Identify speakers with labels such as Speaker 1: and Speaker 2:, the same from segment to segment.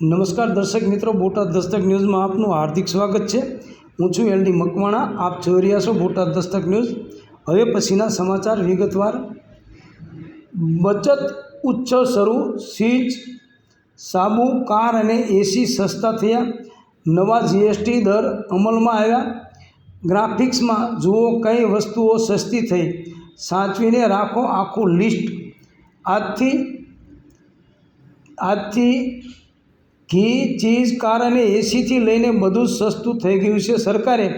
Speaker 1: નમસ્કાર દર્શક મિત્રો, બોટાદ દસ્તક ન્યૂઝમાં આપનું હાર્દિક સ્વાગત છે. હું છું એલડી મકવાણા, આપ જોઈ રહ્યા છો બોટાદ દસ્તક ન્યૂઝ. હવે પછીના સમાચાર વિગતવાર. બચત ઉચ્ચ શરૂ, સીજ, સાબુ, કાર અને એસી સસ્તા થયા. નવા જીએસટી દર અમલમાં આવ્યા. ગ્રાફિક્સમાં જુઓ કઈ વસ્તુઓ સસ્તી થઈ. સાચવીને રાખો આખું લિસ્ટ. આજથી આજથી ઘી, ચીઝ કાર અને એસીથી લઈને બધું સસ્તું થઈ ગયું છે. સરકારે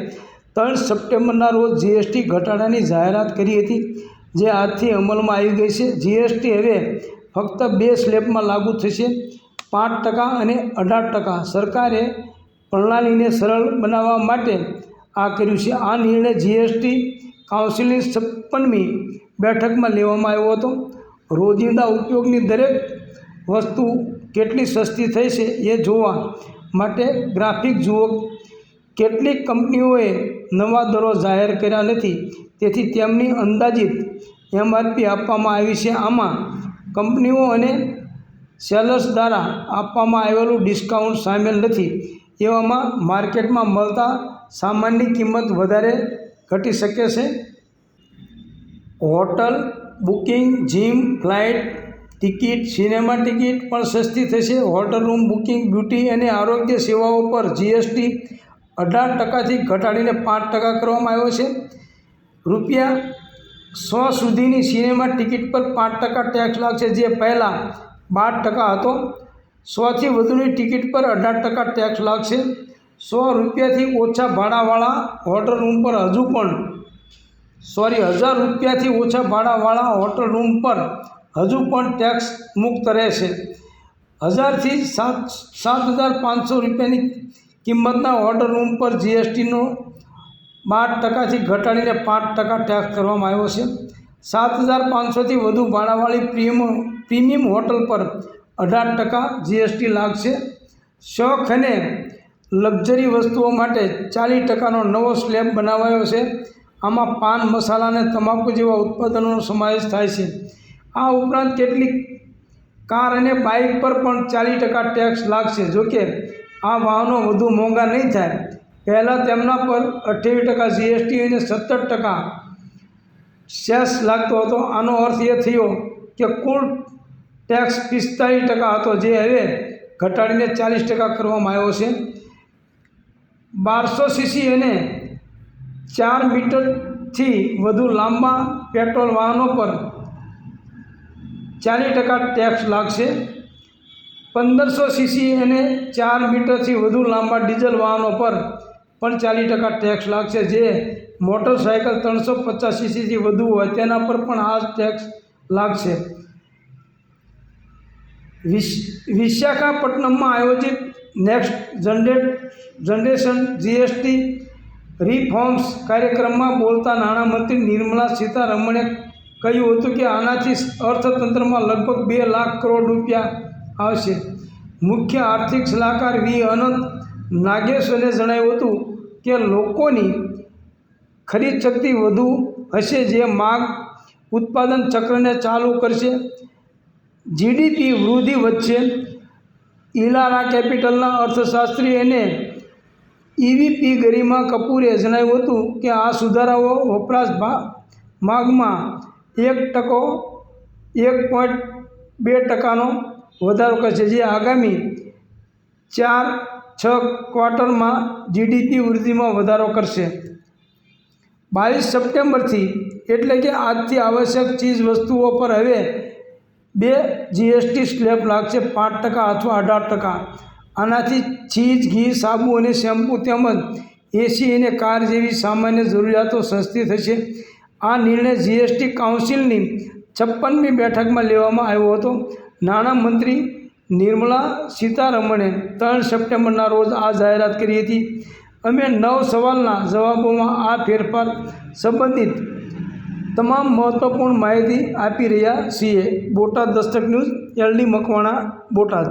Speaker 1: ત્રણ સપ્ટેમ્બરના રોજ જીએસટી ઘટાડાની જાહેરાત કરી હતી, જે આજથી અમલમાં આવી ગઈ છે. જીએસટી હવે ફક્ત બે સ્લેબમાં લાગુ થશે, પાંચ ટકા અને અઢાર ટકા. સરકારે પ્રણાલીને સરળ બનાવવા માટે આ કર્યું છે. આ નિર્ણય જીએસટી કાઉન્સિલની છપ્પનમી બેઠકમાં લેવામાં આવ્યો હતો. રોજિંદા ઉપયોગની દરેક વસ્તુ કેટલી સસ્તી થઈ છે એ જોવા માટે ગ્રાફિક જુઓ. કેટલીક કંપનીઓએ નવા દરો જાહેર કર્યા નથી. તેથી તેમની અંદાજિત એમઆરપી આપવામાં આવી છે. આમાં કંપનીઓ અને સેલર્સ દ્વારા આપવામાં આવેલું ડિસ્કાઉન્ટ સામેલ નથી. એવામાં માર્કેટમાં મળતા સામાનની કિંમત વધારે ઘટી શકે છે. Hotel, booking, gym, flight ticket, cinema ticket પણ સસ્તી થશે. હોટલ રૂમ બુકિંગ, બ્યુટી અને આરોગ્ય સેવાઓ પર જીએસટી અઢાર ટકાથી ઘટાડીને પાંચ ટકા કરવામાં આવ્યો છે. રૂપિયા સો સુધીની સિનેમા ટિકિટ પર પાંચ ટકા ટેક્સ લાગશે, જે પહેલાં બાર ટકા હતો. સોથી વધુની ટિકિટ પર અઢાર ટકા ટેક્સ લાગશે. સો રૂપિયાથી ઓછા ભાડાવાળા હોટલ રૂમ પર હજુ પણ, સોરી, હજાર રૂપિયાથી ઓછા ભાડાવાળા હોટલ રૂમ પર હજુ પણ ટેક્સ મુક્ત રહેશે. હજારથી સાત સાત હજાર પાંચસો રૂપિયાની કિંમતના હોટલ રૂમ પર જીએસટીનો બાર ટકાથી ઘટાડીને પાંચ ટકા ટેક્સ કરવામાં આવ્યો છે. સાત હજાર પાંચસોથી વધુ ભાડાવાળી પ્રીમિયમ પ્રીમિયમ હોટલ પર અઢાર ટકા જીએસટી લાગશે. શોખ અને લક્ઝરી વસ્તુઓ માટે ચાલીસ ટકાનો નવો સ્લેબ બનાવાયો છે. આમાં પાન મસાલા અને તમાકુ જેવા ઉત્પાદનોનો સમાવેશ થાય છે. આ ઉપરાંત કેટલીક કાર અને બાઇક પર પણ ચાલીસ ટકા ટેક્સ લાગશે. જોકે, આ વાહનો વધુ મોંઘા નહીં થાય. પહેલાં તેમના પર અઠ્યાવીસ ટકા જીએસટી અને સત્તર ટકા સેસ લાગતો હતો. આનો અર્થ એ થયો કે કુલ ટેક્સ પિસ્તાલીસ ટકા હતો, જે હવે ઘટાડીને ચાલીસ ટકા કરવામાં આવ્યો છે. બારસો સીસી અને ચાર મીટરથી વધુ લાંબા પેટ્રોલ વાહનો પર ચાલીસ ટકા ટેક્સ લાગશે. પંદરસો સીસી અને ચાર મીટરથી વધુ લાંબા ડીઝલ વાહનો પર પણ ચાલીસ ટકા ટેક્સ લાગશે. જે મોટરસાયકલ ત્રણસો પચાસ સીસીથી વધુ હોય તેના પર પણ આ ટેક્સ લાગશે. વિશ, વિશાખાપટ્ટનમમાં આયોજિત next generate, generation GST reforms કાર્યક્રમમાં બોલતા નાણામંત્રી નિર્મલા સીતારમણે કહ્યું હતું કે આનાથી અર્થતંત્રમાં લગભગ બે લાખ કરોડ રૂપિયા આવશે. મુખ્ય આર્થિક સલાહકાર વી. અનંત નાગેશ્વરે જણાવ્યું હતું કે લોકોની ખરીદ શક્તિ વધુ હશે જે માગ ઉત્પાદન ચક્રને ચાલુ કરશે. જીડીપી વૃદ્ધિ વધશે. ઇલારા કેપિટલના અર્થશાસ્ત્રી અને ઈવીપી ગરિમા કપૂરે જણાવ્યું હતું કે આ સુધારાઓ વપરાશ માગમાં એક ટકો, એક પોઈન્ટ બે ટકાનો વધારો કરશે. જે આગામી ચાર, છ ક્વાર્ટરમાં જીડીપી વૃદ્ધિમાં વધારો કરશે. બાવીસ સપ્ટેમ્બરથી એટલે કે આજથી આવશ્યક ચીજ વસ્તુઓ પર હવે બે જીએસટી સ્લેબ લાગશે પાંચ ટકા અથવા અઢાર ટકા. આનાથી ચીજ, ઘી, સાબુ અને શેમ્પૂ તેમજ એસી અને કાર જેવી સામાન્ય જરૂરિયાતો સસ્તી થશે. આ નિર્ણય જીએસટી કાઉન્સિલની છપ્પનમી બેઠકમાં લેવામાં આવ્યો હતો. નાણામંત્રી નિર્મલા સીતારમણે ત્રણ સપ્ટેમ્બરના રોજ આ જાહેરાત કરી હતી. અમે નવ સવાલના જવાબોમાં આ ફેરફાર સંબંધિત તમામ મહત્ત્વપૂર્ણ માહિતી આપી રહ્યા છીએ. Botad Dastak news, LD Makwana, Botad.